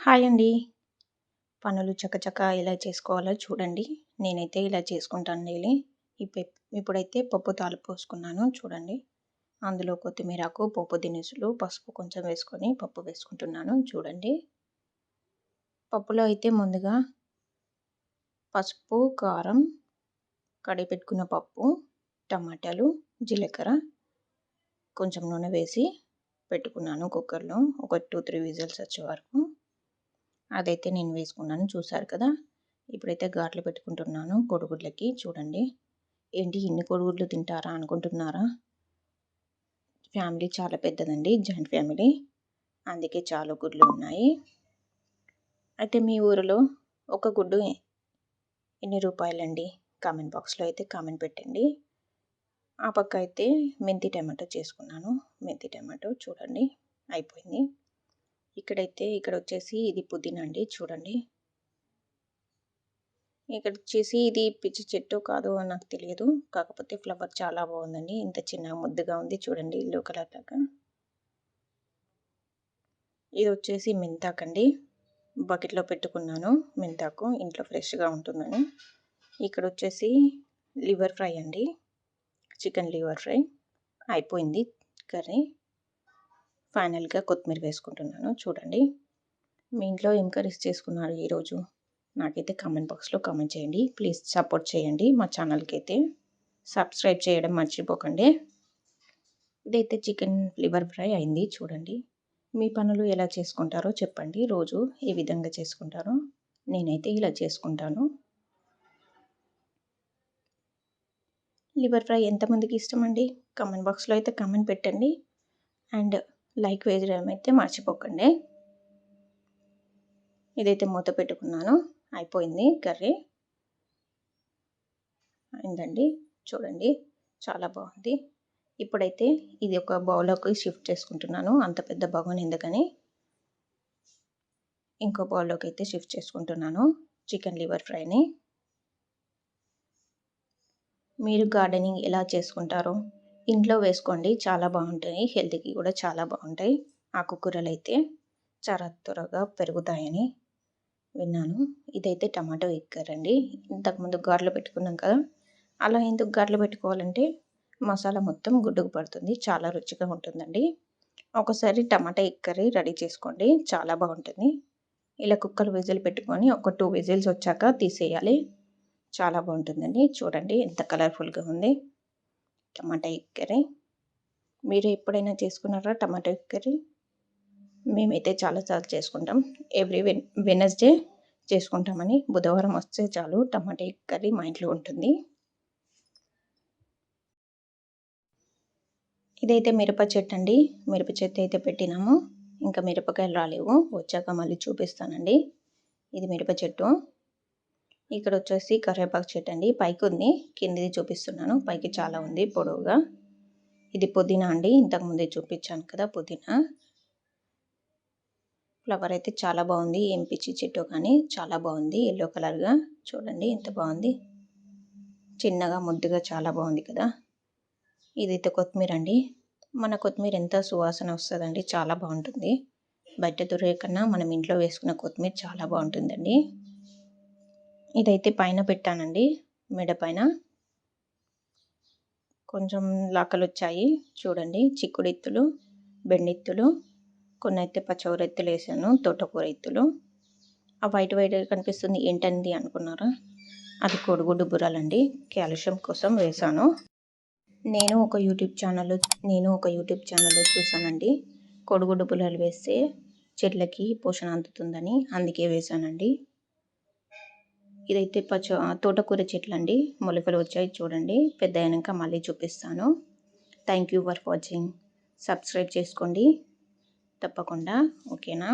Hi అండి. పనులు చకచకా ఎలా చేసుకోవాలో చూడండి. నేనైతే ఇలా చేసుకుంటాను డైలీ. ఇప్పుడు ఇప్పుడైతే పప్పు తాలింపు పోసుకున్నాను చూడండి. అందులో కొత్తిమీరకు పప్పు దినుసులు, పసుపు కొంచెం వేసుకొని పప్పు వేసుకుంటున్నాను చూడండి. పప్పులో అయితే ముందుగా పసుపు, కారం, కడిపెట్టుకున్న పప్పు, టమాటాలు, జీలకర్ర, కొంచెం నూనె వేసి పెట్టుకున్నాను కుక్కర్‌లో. ఒక 2, 3 విజిల్స్ వచ్చే వరకు. అదైతే నేను వేసుకున్నాను చూసారు కదా! ఇప్పుడైతే ఘాట్లు పెట్టుకుంటున్నాను కొడుగుడ్లకి చూడండి. ఏంటి ఇన్ని కొడుగుడ్లు తింటారా అనుకుంటున్నారా? ఫ్యామిలీ చాలా పెద్దదండి. Joint family. అందుకే చాలా గుడ్లు ఉన్నాయి. అయితే మీ ఊరిలో ఒక గుడ్డు ఎన్ని రూపాయలండి? కామెంట్ బాక్స్‌లో అయితే కామెంట్ పెట్టండి. ఆ పక్క అయితే మెంతి టమాటో చేసుకున్నాను. మెంతి టమాటో చూడండి అయిపోయింది. ఇక్కడైతే ఇక్కడ వచ్చేసి ఇది పుదీనా అండి చూడండి. ఇక్కడ వచ్చేసి ఇది పిచ్చి చెట్టు కాదో నాకు తెలియదు. కాకపోతే ఫ్లవర్ చాలా బాగుందండి. ఇంత చిన్న ముద్దుగా ఉంది చూడండి ఇల్లు కలర్ లాగా. ఇది వచ్చేసి మెంతాకండి. బకెట్‌లో పెట్టుకున్నాను మెంతాకు ఇంట్లో ఫ్రెష్‌గా ఉంటుందని. ఇక్కడ వచ్చేసి లివర్ ఫ్రై అండి. చికెన్ లివర్ ఫ్రై అయిపోయింది కర్రీ. ఫైనల్‌గా కొత్తిమీర వేసుకుంటున్నాను చూడండి. మీ ఇంట్లో ఏం కర్రీస్ చేసుకున్నారు ఈరోజు? నాకైతే కామెంట్ బాక్స్‌లో కామెంట్ చేయండి. ప్లీజ్ సపోర్ట్ చేయండి మా ఛానల్కి అయితే సబ్స్క్రైబ్ చేయడం మర్చిపోకండి. ఇదైతే చికెన్ లివర్ ఫ్రై అయింది చూడండి. మీ పనులు ఎలా చేసుకుంటారో చెప్పండి. రోజు ఏ విధంగా చేసుకుంటారో? నేనైతే ఇలా చేసుకుంటాను. లివర్ ఫ్రై ఎంతమందికి ఇష్టమండి? కామెంట్ బాక్స్‌లో అయితే కామెంట్ పెట్టండి. అండ్ లైక్ వేయడం అయితే మర్చిపోకండి. ఇదైతే మూత పెట్టుకున్నాను. అయిపోయింది కర్రీ. అయిందండి. చూడండి చాలా బాగుంది. ఇప్పుడైతే ఇది ఒక బౌల్‌లోకి షిఫ్ట్ చేసుకుంటున్నాను. అంత పెద్ద బగోన్ ఎందుకని. ఇంకో బౌల్‌లోకి అయితే షిఫ్ట్ చేసుకుంటున్నాను చికెన్ లివర్ ఫ్రైని. మీరు గార్డెనింగ్ ఎలా చేసుకుంటారో ఇంట్లో వేసుకోండి. చాలా బాగుంటాయి. హెల్త్‌కి కూడా చాలా బాగుంటాయి. ఆకుకూరలైతే చాలా త్వరగా పెరుగుతాయని విన్నాను. ఇదైతే టమాటో ఎక్కారండి ఇంతకుముందు గారెలు పెట్టుకున్నాం కదా! అలా ఎందుకు గారెలు పెట్టుకోవాలంటే మసాలా మొత్తం గుడ్డుకు పడుతుంది. చాలా రుచిగా ఉంటుందండి. ఒకసారి టమాటా ఎక్కరి రెడీ చేసుకోండి. చాలా బాగుంటుంది. ఇలా కుక్కర్ విజిల్ పెట్టుకొని ఒక టూ విజిల్స్ వచ్చాక తీసేయాలి. చాలా బాగుంటుందండి. చూడండి ఎంత కలర్‌ఫుల్‌గా ఉంది. టమాటా ఎగ్ కర్రీ. మీరు ఎప్పుడైనా చేసుకున్నారా టమాటా ఎగ్ కర్రీ? మేమైతే చాలా సార్లు చేసుకుంటాం. ఎవ్రీ వెన్ వెనస్డే చేసుకుంటామని. బుధవారం వస్తే చాలు టమాటా ఎగ్ కర్రీ మా ఇంట్లో ఉంటుంది. ఇదైతే మిరప చెట్టు అండి. మిరప చెట్టు అయితే పెట్టినాము. ఇంకా మిరపకాయలు రాలేవు. వచ్చాక మళ్ళీ చూపిస్తానండి. ఇది మిరప చెట్టు. ఇక్కడ వచ్చేసి కరివేపాకు చెట్టు అండి. పైకి ఉంది. కిందిది చూపిస్తున్నాను. పైకి చాలా ఉంది పొడవుగా. ఇది పుదీనా అండి. ఇంతకుముందే చూపించాను కదా పుదీనా. ఫ్లవర్ అయితే చాలా బాగుంది. ఏం పిచ్చి చెట్టు కానీ చాలా బాగుంది. ఎల్లో కలర్‌గా చూడండి ఎంత బాగుంది. చిన్నగా ముద్దుగా చాలా బాగుంది కదా! ఇదైతే కొత్తిమీర అండి. మన కొత్తిమీర ఎంత సువాసన వస్తుందండి చాలా బాగుంటుంది. బయట దొరికే కన్నా మనం ఇంట్లో వేసుకున్న కొత్తిమీర చాలా బాగుంటుందండి. ఇదైతే పైన పెట్టానండి. మెడ పైన. కొంచెం లాకలు వచ్చాయి చూడండి చిక్కుడిత్తులు, బెండిత్తులు, అయితే పచ్చకూర ఎత్తులు వేసాను. తోటకూర ఎత్తులు ఆ వైట్ వైట్ కనిపిస్తుంది ఏంటంది అనుకున్నారా? అది కోడిగుడ్డు బుర్రలండి. కాల్షియం కోసం వేశాను. నేను ఒక యూట్యూబ్ ఛానల్‌లో నేను ఒక యూట్యూబ్ ఛానల్‌లో చూసానండి. కోడిగుడ్డు బుర్రలు వేస్తే చెట్లకి పోషణ అందుతుందని అందుకే వేశానండి. ఇదైతే పచ్చ తోటకూర చెట్లండి. మొలకలు వచ్చాయి చూడండి. పెద్దయినాక మళ్ళీ చూపిస్తాను. Thank you for watching. Subscribe చేసుకోండి. తప్పకుండా ఓకేనా?